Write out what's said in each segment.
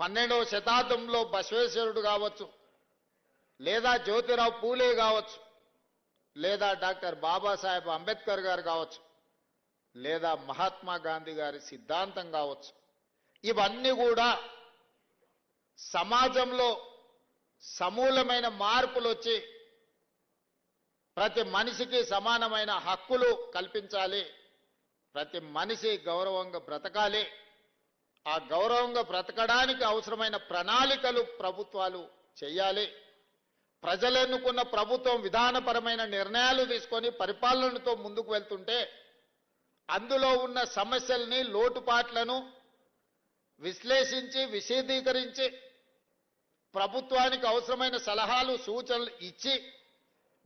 పన్నెండవ శతాబ్దంలో బసవేశ్వరుడు కావచ్చు లేదా జ్యోతిరావు పూలే కావచ్చు లేదా డాక్టర్ బాబాసాహెబ్ అంబేద్కర్ గారు కావచ్చు లేదా మహాత్మా గాంధీ గారి సిద్ధాంతం కావచ్చు. ఇవన్నీ కూడా సమాజంలో సమూలమైన మార్పులు వచ్చి ప్రతి మనిషికి సమానమైన హక్కులు కల్పించాలి ప్రతి మనిషి గౌరవంగా బ్రతకాలి ఆ గౌరవంగా బ్రతకడానికి అవసరమైన ప్రణాళికలు ప్రభుత్వాలు చేయాలి. ప్రజలు ఎన్నుకున్న ప్రభుత్వం విధానపరమైన నిర్ణయాలు తీసుకొని పరిపాలనతో ముందుకు వెళ్తుంటే అందులో ఉన్న సమస్యల్ని లోటుపాట్లను విశ్లేషించి విశదీకరించి ప్రభుత్వానికి అవసరమైన సలహాలు సూచనలు ఇచ్చి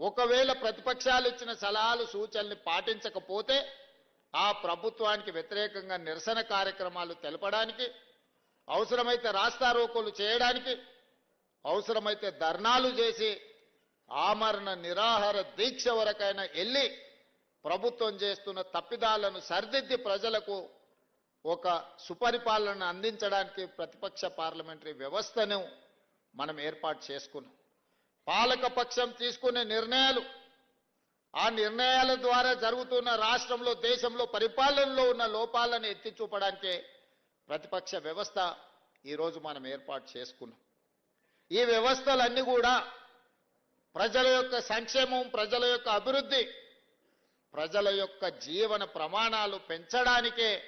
ఒకవేళ ప్రతిపక్షాలు ఇచ్చిన సలహాలు సూచనల్ని పాటించకపోతే ఆ ప్రభుత్వానికి వ్యతిరేకంగా నిరసన కార్యక్రమాలు తెలపడానికి అవసరమైతే రాస్తారోకోలు చేయడానికి అవసరమైతే ధర్నాలు చేసి ఆమరణ నిరాహార దీక్ష వరకైనా వెళ్ళి ప్రభుత్వం చేస్తున్న తప్పిదాలను సరిదిద్ది ప్రజలకు ఒక సుపరిపాలన అందించడానికి ప్రతిపక్ష పార్లమెంటరీ వ్యవస్థను మనం ఏర్పాటు చేసుకున్నాం. పాలక పక్షం తీసుకునే నిర్ణయాలు ఆ నిర్ణయాల ద్వారా జరుగుతున్న రాష్ట్రంలో దేశంలో పరిపాలనలో ఉన్న లోపాలను ఎత్తి చూపడానికే ప్రతిపక్ష వ్యవస్థ ఈరోజు మనం ఏర్పాటు చేసుకున్నాం. ఈ వ్యవస్థలన్నీ కూడా ప్రజల యొక్క సంక్షేమం ప్రజల యొక్క అభివృద్ధి ప్రజల యొక్క జీవన ప్రమాణాలు పెంచడానికే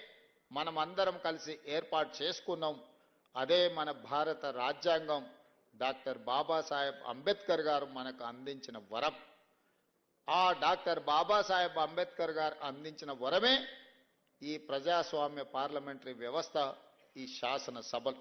మనం అందరం కలిసి ఏర్పాటు చేసుకున్నాం. అదే మన భారత రాజ్యాంగం డాక్టర్ బాబాసాహెబ్ అంబేద్కర్ గారు మనకు అందించిన వరం. ఆ డాక్టర్ బాబాసాహెబ్ అంబేద్కర్ గారు అందించిన వరమే ఈ ప్రజాస్వామ్య పార్లమెంటరీ వ్యవస్థ ఈ శాసన సభలు